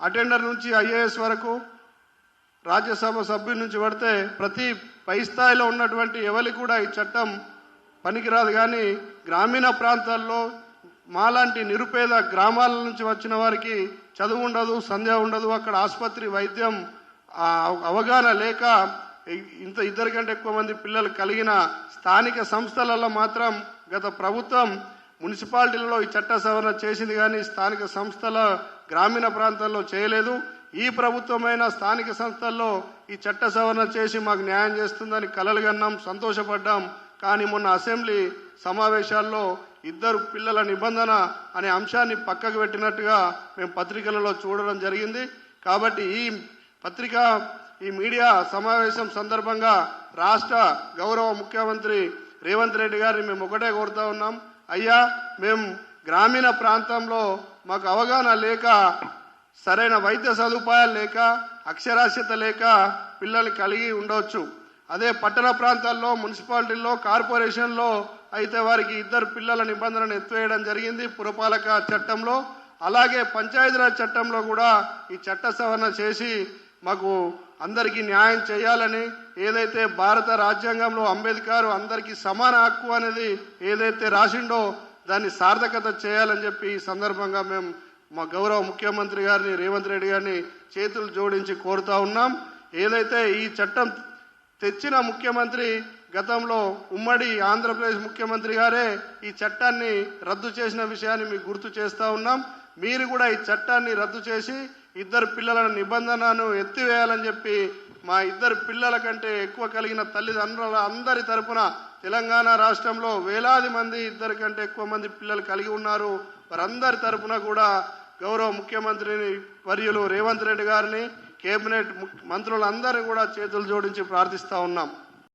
Attender నుంచి IAS వరకు రాజ్యసభ సభ్యుల నుంచి పడితే ప్రతి పై స్థాయిలో ఉన్నటువంటి ఎవరికి కూడా ఈ చట్టం పనికిరాదు. కానీ గ్రామీణ ప్రాంతాల్లో మాలాంటి నిరుపేద గ్రామాల నుంచి వచ్చిన వారికి చదువు ఉండదు సంధ్య ఉండదు అక్కడ ఆసుపత్రి వైద్యం అవగాహన లేక ఇంత ఇద్దరికంటే ఎక్కువ మంది పిల్లలు కలిగిన స్థానిక సంస్థలలో మాత్రం గత ప్రభుత్వం మున్సిపాలిటీలలో ఈ చట్ట సవరణ చేసింది కానీ స్థానిక సంస్థల గ్రామీణ ప్రాంతాల్లో చేయలేదు. ఈ ప్రభుత్వమైన స్థానిక సంస్థల్లో ఈ చట్ట సవరణ చేసి మాకు న్యాయం చేస్తుందని కలలుగన్నాం సంతోషపడ్డాం. కానీ మొన్న అసెంబ్లీ సమావేశాల్లో ఇద్దరు పిల్లల నిబంధన అనే అంశాన్ని పక్కకు పెట్టినట్టుగా మేము పత్రికలలో చూడడం జరిగింది. కాబట్టి ఈ పత్రిక ఈ మీడియా సమావేశం సందర్భంగా రాష్ట్ర గౌరవ ముఖ్యమంత్రి రేవంత్ రెడ్డి గారిని మేము ఒకటే కోరుతా ఉన్నాం. అయ్యా మేము గ్రామీణ ప్రాంతంలో మాకు అవగాహన లేక సరైన వైద్య సదుపాయాలు లేక అక్షరాస్యత లేక పిల్లలు కలిగి ఉండవచ్చు అదే పట్టణ ప్రాంతాల్లో మున్సిపాలిటీల్లో కార్పొరేషన్లో అయితే వారికి ఇద్దరు పిల్లల నిబంధనను ఎత్తివేయడం జరిగింది పురపాలక చట్టంలో. అలాగే పంచాయతీరాజ్ చట్టంలో కూడా ఈ చట్ట సవరణ చేసి మాకు అందరికీ న్యాయం చేయాలని ఏదైతే భారత రాజ్యాంగంలో అంబేద్కర్ అందరికీ సమాన హక్కు అనేది ఏదైతే రాసిండో దాన్ని సార్థకత చేయాలని చెప్పి ఈ సందర్భంగా మేము మా గౌరవ ముఖ్యమంత్రి గారిని రేవంత్ రెడ్డి గారిని చేతులు జోడించి కోరుతా ఉన్నాం. ఏదైతే ఈ చట్టం తెచ్చిన ముఖ్యమంత్రి గతంలో ఉమ్మడి ఆంధ్రప్రదేశ్ ముఖ్యమంత్రి గారే ఈ చట్టాన్ని రద్దు చేసిన విషయాన్ని మీకు గుర్తు చేస్తూ ఉన్నాం. మీరు కూడా ఈ చట్టాన్ని రద్దు చేసి ఇద్దరు పిల్లల నిబంధనను ఎత్తివేయాలని చెప్పి మా ఇద్దరు పిల్లల కంటే ఎక్కువ కలిగిన తల్లిదండ్రుల అందరి తరపున తెలంగాణ రాష్ట్రంలో వేలాది మంది ఇద్దరి కంటే ఎక్కువ మంది పిల్లలు కలిగి ఉన్నారు. వారందరి తరపున కూడా గౌరవ ముఖ్యమంత్రిని వర్యులు రేవంత్ రెడ్డి గారిని కేబినెట్ మంత్రులందరూ కూడా చేతులు జోడించి ప్రార్థిస్తూ ఉన్నాం.